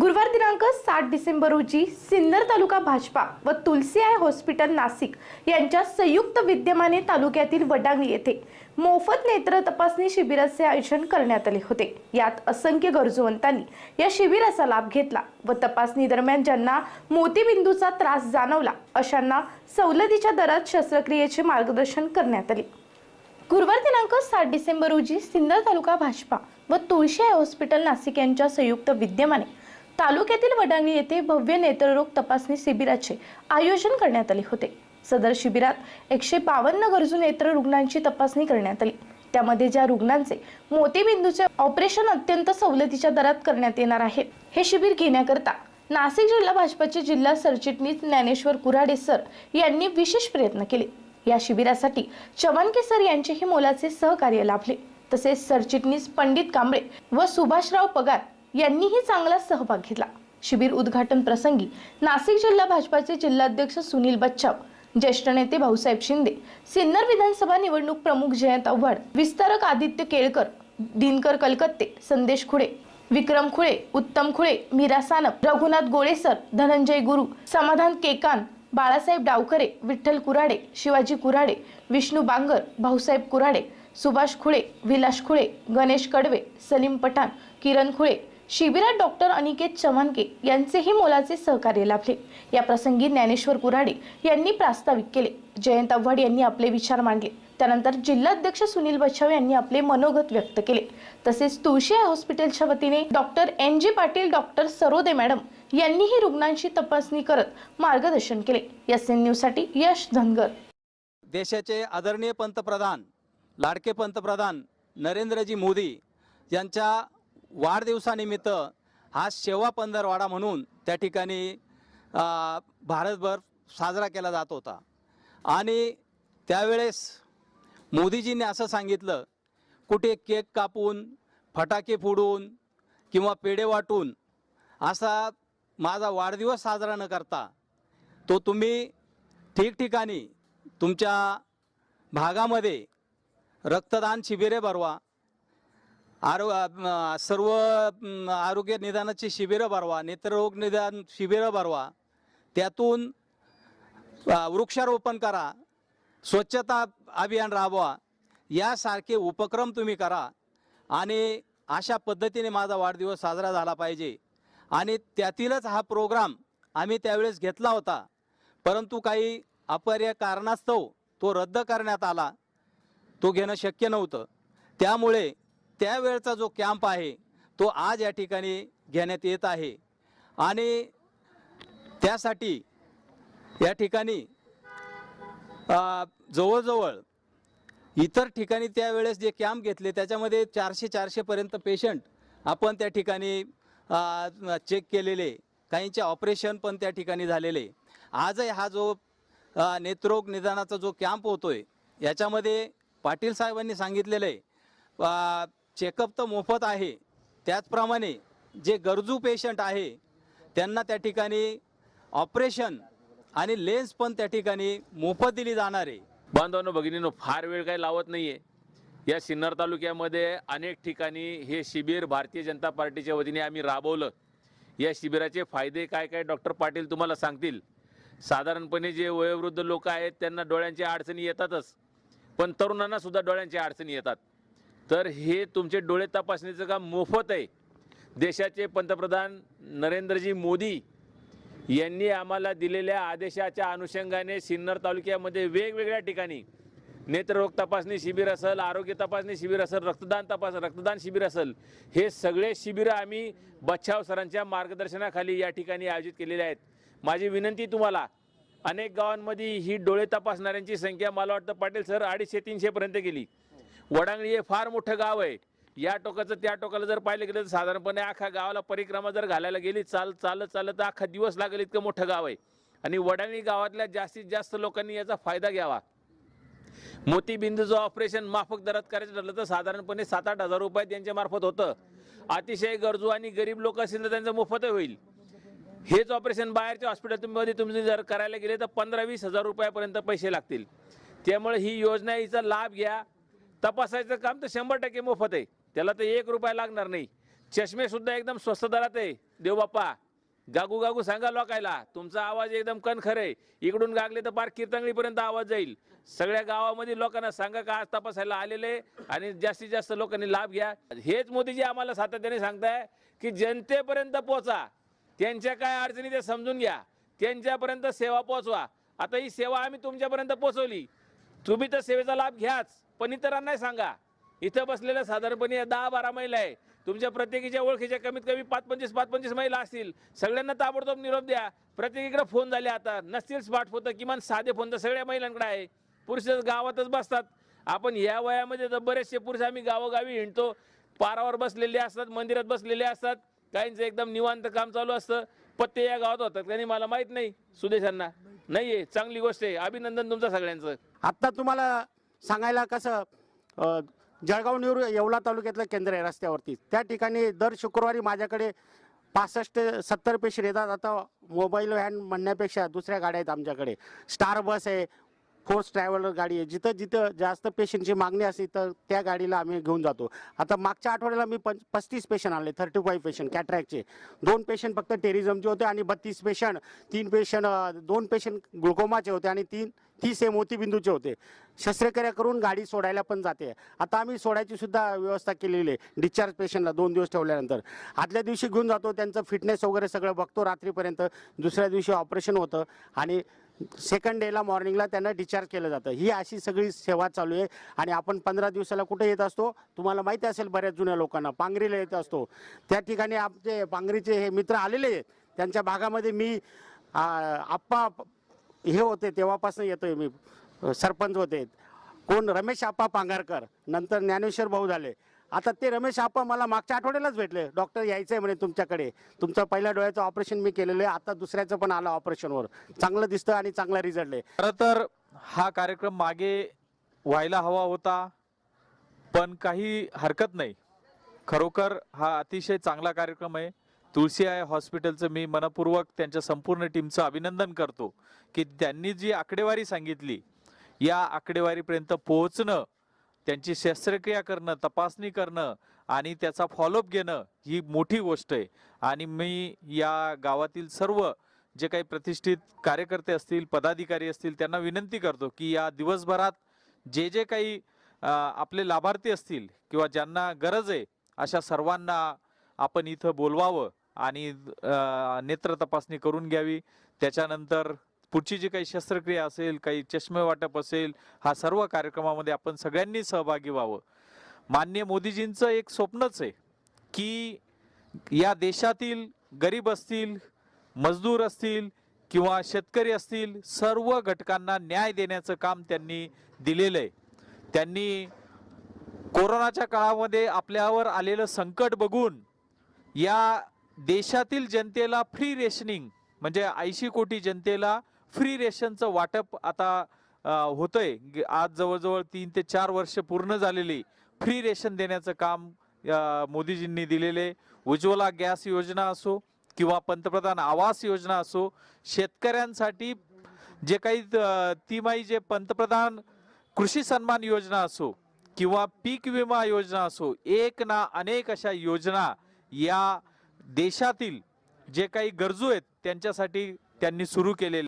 गुरुवार दिनांक सात डिसेंबर रोजी सिन्नर तालुका भाजपा व तुलसी आय हॉस्पिटल नाशिक यांच्या संयुक्त विद्यमाने तालुक्यातील वडांगली येथे मोफत नेत्र तपासणी शिबिराचे आयोजन करण्यात आले होते. यात असंख्य गरजूवंतांनी या शिबिराचा लाभ घेतला व तपासणी दरम्यान ज्यांना मोतीबिंदूचा त्रास जाणवला अशांना सवलतीच्या दरात शस्त्रक्रियेचे मार्गदर्शन करण्यात आले. गुरुवार दिनांक सात डिसेंबर रोजी सिन्नर तालुका भाजपा व तुळशी आय हॉस्पिटल नाशिक यांच्या संयुक्त विद्यमाने तालुक्यातील वडांगणी येथे भव्य नेत्ररोग तपासणी शिबिराचे आयोजन करण्यात आले होते. सदर शिबिरात एकशे बावन्न गरजू नेत्र रुग्णांची तपासणी करण्यात आली. त्यामध्ये ज्या रुग्णांचे मोतीबिंदूचे ऑपरेशन अत्यंत सवलतीच्या दरात करण्यात येणार आहे हे शिबिर घेण्याकरता नाशिक जिल्हा भाजपाचे जिल्हा सरचिटणीस ज्ञानेश्वर कुऱ्हाडे सर यांनी विशेष प्रयत्न केले. या शिबिरासाठी चवनके सर यांचेही मोलाचे सहकार्य लाभले. तसेच सरचिटणीस पंडित कांबळे व सुभाषराव पगार यांनीही चांगला सहभाग घेतला. शिबिर उद्घाटन प्रसंगी नाशिक जिल्हा भाजपाचे जिल्हाध्यक्ष सुनील बच्चाव ज्येष्ठ नेते भाऊसाहेब शिंदे सिन्नर विधानसभा निवडणूक प्रमुख जयंत आव्हाड विस्तारक आदित्य केळकर दिनकर कलकत्ते संदेश खुळे विक्रम खुळे उत्तम खुळे मीरा सानप रघुनाथ गोळेसर धनंजय गुरु समाधान केकान बाळासाहेब डावकरे विठ्ठल कुराडे शिवाजी कुराडे विष्णू बांगर भाऊसाहेब कुराडे सुभाष खुळे विलास खुळे गणेश कडवे सलीम पठाण किरण खुळे शिबिरात डॉक्टर अनिकेत चव्हाणके यांचेही मोलाचे सहकार्य लाभले. या प्रसंगी ज्ञानेश्वर कुराडे यांनी प्रास्ताविक केले. जयंत आव्हाड यांनी आपले विचार मांडले. त्यानंतर जिल्हाध्यक्ष सुनील बच्छाव यांनी आपले मनोगत व्यक्त केले. तसेच तुळशी आय हॉस्पिटलच्या वतीने doctor N G Patil doctor Sarode madam यांनीही रुग्णांची तपासणी करत मार्गदर्शन केले. एस एन न्यूजसाठी यश धनगर. देशाचे आदरणीय पंतप्रधान लाडके पंतप्रधान नरेंद्रजी मोदी यांच्या वाढदिवसानिमित्त हा सेवा पंधरवाडा म्हणून त्या ठिकाणी भारतभर साजरा केला जात होता. आणि त्यावेळेस मोदीजींनी असं सांगितलं कुठे केक कापून फटाके फोडून किंवा पेढे वाटून असा माझा वाढदिवस साजरा न करता तो तुम्ही ठिकठिकाणी तुमच्या भागामध्ये रक्तदान शिबिरे भरवा आरो सर्व आरोग्य निदानाची शिबिरं भरवा नेत्ररोग निदान शिबिरं भरवा. त्यातून वृक्षारोपण करा स्वच्छता अभियान राबवा यासारखे उपक्रम तुम्ही करा. आणि अशा पद्धतीने माझा वाढदिवस साजरा झाला पाहिजे. आणि त्यातीलच हा प्रोग्राम आम्ही त्यावेळेस घेतला होता. परंतु काही अपर्य कारणास्तव तो रद्द करण्यात आला. तो घेणं शक्य नव्हतं. त्यामुळे त्यावेळचा जो कॅम्प आहे तो आज या ठिकाणी घेण्यात येत आहे. आणि त्यासाठी या ठिकाणी जवळजवळ इतर ठिकाणी त्यावेळेस जे कॅम्प घेतले त्याच्यामध्ये चारशे चारशेपर्यंत पेशंट आपण त्या ठिकाणी चेक केलेले काहींचे ऑपरेशन पण त्या ठिकाणी झालेले. आजही हा जो नेत्रोग नेत्ररोग निदानाचा जो कॅम्प होतो आहे याच्यामध्ये पाटील साहेबांनी सांगितलेलं आहे चेकअप तर मोफत आहे. त्याचप्रमाणे जे गरजू पेशंट आहे त्यांना त्या ठिकाणी ऑपरेशन आणि लेन्स पण त्या ठिकाणी मोफत दिली जाणार आहे. बांधवांनो भगिनीनो फार वेळ काही लावत नाही आहे या सिन्नर तालुक्यामध्ये अनेक ठिकाणी हे शिबिर भारतीय जनता पार्टीच्या वतीने आम्ही राबवलं. या शिबिराचे फायदे काय काय डॉक्टर पाटील तुम्हाला सांगतील. साधारणपणे जे वयोवृद्ध लोक आहेत त्यांना डोळ्यांच्या अडचणी येतातच. पण तरुणांना सुद्धा डोळ्यांच्या अडचणी येतात. तर हे तुमचे डोळे तपासणीचं काम मोफत आहे. देशाचे पंतप्रधान नरेंद्रजी मोदी यांनी आम्हाला दिलेल्या आदेशाच्या अनुषंगाने सिन्नर तालुक्यामध्ये वेगवेगळ्या ठिकाणी नेत्ररोग तपासणी शिबिर असेल आरोग्य तपासणी शिबिर असेल रक्तदान तपास रक्तदान शिबिर असेल हे सगळे शिबिरं आम्ही बच्छाव सरांच्या मार्गदर्शनाखाली या ठिकाणी आयोजित केलेले आहेत. माझी विनंती तुम्हाला अनेक गावांमध्ये ही डोळे तपासणाऱ्यांची संख्या मला वाटतं पाटील सर अडीचशे तीनशेपर्यंत गेली. वडांगणी हे फार मोठं गाव आहे. या टोकाचं त्या टोकाला जर पाहिलं गेलं तर साधारणपणे अख्खा गावाला परिक्रमा जर घालायला गेली चाल चालत चालत तर अख्खा दिवस लागेल इतकं मोठं गाव आहे. आणि वडांगणी गावातल्या जास्तीत जास्त लोकांनी याचा फायदा घ्यावा. मोतीबिंदूचं ऑपरेशन माफक दरात करायचं ठरलं तर साधारणपणे सात आठ हजार रुपये त्यांच्या मार्फत होतं. अतिशय गरजू आणि गरीब लोक असतील तर त्यांचं मोफतही होईल. हेच ऑपरेशन बाहेरच्या हॉस्पिटलमध्ये तुम्ही जर करायला गेले तर पंधरा वीस हजार रुपयापर्यंत पैसे लागतील. त्यामुळे ही योजना हिचा लाभ घ्या. तपासायचं काम तर शंभर टक्के मोफत आहे. त्याला तर एक रुपया लागणार नाही. चष्मेसुद्धा एकदम स्वस्त दरात आहे. देवबाप्पा गागू गागू सांगा लोकायला. तुमचा आवाज एकदम कणखर आहे. इकडून गागले तर पार कीर्तनगडीपर्यंत आवाज जाईल. सगळ्या गावामध्ये लोकांना सांगा का आज तपासायला आलेले आणि जास्तीत जास्त लोकांनी लाभ घ्या. हेच मोदीजी आम्हाला सातत्याने सांगताय की जनतेपर्यंत पोचा त्यांच्या काय अडचणी ते समजून घ्या. त्यांच्यापर्यंत सेवा पोचवा आता ही सेवा आम्ही तुमच्यापर्यंत पोचवली तुम्ही तर सेवेचा लाभ घ्याच. पण इतरांनाही सांगा. इथं बसलेल्या साधारणपणे दहा बारा महिला आहे. तुमच्या प्रत्येकीच्या ओळखीच्या कमीत कमी पाच पंचवीस पाच पंचवीस महिला असतील. सगळ्यांना ताबडतोब निरोप द्या. प्रत्येकीकडे फोन झाले आता. नसतील स्मार्टफोन तर किमान साधे फोन तर सगळ्या महिलांकडे आहे. पुरुष गावातच बसतात. आपण या वयामध्ये तर बरेचसे पुरुष आम्ही गावोगावी हिंडतो. पारावर बसलेले असतात मंदिरात बसलेले असतात. काहींचं एकदम निवांत काम चालू असतं. पत्ते या गावात होतात. त्यांनी मला माहीत नाही सुदेशांना नाही आहे चांगली गोष्ट आहे. अभिनंदन तुमचं सगळ्यांचं. आत्ता तुम्हाला सांगायला कसं जळगाव नेहरू येवला तालुक्यातलं केंद्र आहे रस्त्यावरती. त्या ठिकाणी दर शुक्रवारी माझ्याकडे पासष्ट ते सत्तर पेशंट येतात आता मोबाईल व्हॅन म्हणण्यापेक्षा दुसऱ्या गाड्या आहेत आमच्याकडे. स्टार बस आहे फोर्स ट्रॅव्हलर गाडी आहे. जिथं जिथं जास्त पेशंटची मागणी असली तर त्या गाडीला आम्ही घेऊन जातो. आता मागच्या आठवड्याला मी पंच पस्तीस पेशंट आणले थर्टी फाईव्ह पेशंट कॅट्रॅकचे. दोन पेशंट फक्त टेरिझमचे होते आणि बत्तीस पेशंट तीन पेशंट दोन पेशंट ग्लुकोमाचे होते आणि तीन ती हे मोतीबिंदूचे होते. शस्त्रक्रिया करून गाडी सोडायला पण जाते. आता आम्ही सोडायची सुद्धा व्यवस्था केलेली आहे. डिस्चार्ज पेशंटला दोन दिवस ठेवल्यानंतर. आदल्या दिवशी घेऊन जातो त्यांचं फिटनेस वगैरे सगळं बघतो रात्रीपर्यंत. दुसऱ्या दिवशी ऑपरेशन होतं आणि सेकंड डेला मॉर्निंगला त्यांना डिस्चार्ज केलं जातं. ही अशी सगळी सेवा चालू आहे आणि आपण पंधरा दिवसाला कुठे येत असतो? तुम्हाला माहिती असेल बऱ्याच जुन्या लोकांना. पांगरीला येत असतो. त्या ठिकाणी आमचे पांगरीचे हे मित्र आलेले आहेत. त्यांच्या भागामध्ये मी आप्पा हे होते तेव्हापासून येतोय मी. सरपंच होते. कोण? रमेश आप्पा पांगारकर नंतर ज्ञानेश्वर भाऊ झाले. आता ते रमेश आप्पा मला मागच्या आठवड्यालाच भेटले. डॉक्टर यायचं आहे म्हणे तुमच्याकडे. तुमचं पहिल्या डोळ्याचं ऑपरेशन मी केलेलं आहे. आता दुसऱ्याचं पण आलं ऑपरेशनवर. चांगलं दिसतं आणि चांगला रिझल्ट आहे. खरं तर हा कार्यक्रम मागे व्हायला हवा होता पण काही हरकत नाही. खरोखर हा अतिशय चांगला कार्यक्रम आहे. तुळशी आहे हॉस्पिटलचं मी मनपूर्वक त्यांच्या संपूर्ण टीमचं अभिनंदन करतो की त्यांनी जी आकडेवारी सांगितली या आकडेवारीपर्यंत पोहोचणं त्यांची शस्त्रक्रिया करणं तपासणी करणं आणि त्याचा फॉलोअप घेणं ही मोठी गोष्ट आहे. आणि मी या गावातील सर्व जे काही प्रतिष्ठित कार्यकर्ते असतील पदाधिकारी असतील त्यांना विनंती करतो की या दिवसभरात जे जे काही आपले लाभार्थी असतील किंवा ज्यांना गरज आहे अशा सर्वांना आपण इथं बोलवावं. आणि नेत्र तपासणी करून घ्यावी. त्याच्यानंतर पुढची जी काही शस्त्रक्रिया असेल काही चष्मे वाटप असेल हा सर्व कार्यक्रमामध्ये आपण सगळ्यांनी सहभागी व्हावं. मान्य मोदीजींचं एक स्वप्नच आहे की या देशातील गरीब असतील मजदूर असतील किंवा शेतकरी असतील सर्व घटकांना न्याय देण्याचं काम त्यांनी दिलेलं आहे. त्यांनी कोरोनाच्या काळामध्ये आपल्यावर आलेलं संकट बघून या देशातील जनतेला फ्री रेशनिंग म्हणजे ऐंशी कोटी जनतेला फ्री रेशनचं वाटप आता होतंय. ग- आज जवळजवळ तीन ते चार वर्ष पूर्ण झालेली फ्री रेशन देण्याचं काम मोदीजींनी दिलेले. उज्ज्वला गॅस योजना असो किंवा पंतप्रधान आवास योजना असो शेतकऱ्यांसाठी जे काही तिमाही जे पंतप्रधान कृषी सन्मान योजना असो किंवा पीक विमा योजना असो एक ना अनेक अशा योजना या देशातील जे काही गरजू आहेत त्यांच्यासाठी त्यांनी सुरू केलेले